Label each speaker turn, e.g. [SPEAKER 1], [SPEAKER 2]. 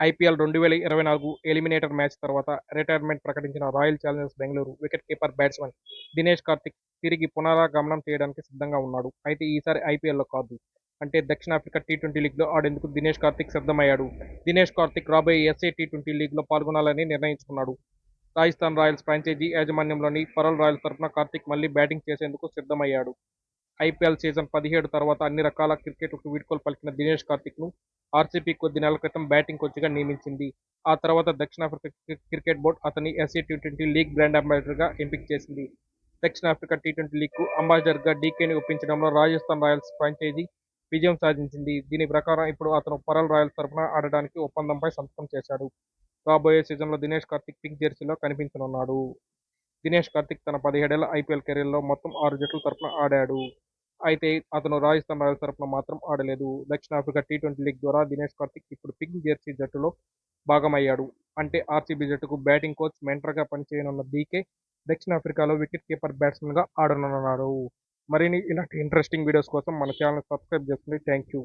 [SPEAKER 1] IPL రెండు వేల ఇరవై నాలుగు ఎలిమినేటర్ మ్యాచ్ తర్వాత రిటైర్మెంట్ ప్రకటించిన royal challengers Bengaluru wicket keeper batsmen Dinesh Karthik తిరిగి పునరాగమనం చేయడానికి సిద్ధంగా ఉన్నాడు. అయితే ఈసారి ఐపీఎల్లో కాదు. అంటే దక్షిణాఫ్రికా టీ ట్వంటీ లీగ్లో ఆడేందుకు దినేష్ కార్తిక్ సిద్ధమయ్యాడు. దినేష్ కార్తిక్ రాబోయే ఎస్ఏ టీ ట్వంటీ లీగ్లో పాల్గొనాలని నిర్ణయించుకున్నాడు. రాజస్థాన్ రాయల్స్ ఫ్రాంచైజీ యాజమాన్యంలోని పరల్ రాయల్స్ తరఫున కార్తిక్ మళ్ళీ బ్యాటింగ్ చేసేందుకు సిద్ధమయ్యాడు. ఐపీఎల్ సీజన్ పదిహేడు తర్వాత అన్ని రకాల క్రికెట్కు వీడ్కోలు పలికిన దినేష్ కార్తిక్ను ఆర్సీపీ కొద్ది నెలల క్రితం బ్యాటింగ్ కోచ్గా నియమించింది. ఆ తర్వాత దక్షిణాఫ్రికా క్రికెట్ బోర్డు అతని SA T twenty league brand అంబాసిడర్గా ఎంపిక చేసింది. దక్షిణాఫ్రికా టీ ట్వంటీ లీగ్కు అంబాసిడర్గా డీకేని ఒప్పించడంలో రాజస్థాన్ రాయల్స్ ఫ్రాంచైజీ విజయం సాధించింది. దీని ప్రకారం ఇప్పుడు అతను పరల్ రాయల్స్ తరఫున ఆడడానికి ఒప్పందంపై సంతకం చేశాడు. రాబోయే సీజన్లో దినేష్ కార్తిక్ పింక్ జెర్సీలో కనిపించనున్నాడు. దినేష్ కార్తిక్ తన పదిహేడేళ్ళ ఐపీఎల్ కెరీర్లో మొత్తం ఆరు జట్ల తరఫున ఆడాడు. అయితే అతను రాజస్థాన్ రాయల్స్ తరఫున మాత్రం ఆడలేదు. దక్షిణాఫ్రికా టీ ట్వంటీ లీగ్ ద్వారా దినేష్ కార్తిక్ ఇప్పుడు పింక్ జెర్సీ జట్టులో భాగమయ్యాడు. అంటే ఆర్సీబీ జట్టుకు బ్యాటింగ్ కోచ్ మెంటర్గా పనిచేయనున్న డీకే దక్షిణాఫ్రికాలో వికెట్ కీపర్ బ్యాట్స్మెన్గా ఆడనున్నాడు. మరిన్ని ఇలాంటి ఇంట్రెస్టింగ్ వీడియోస్ కోసం మన ఛానల్ సబ్స్క్రైబ్ చేసుకోండి థ్యాంక్ యూ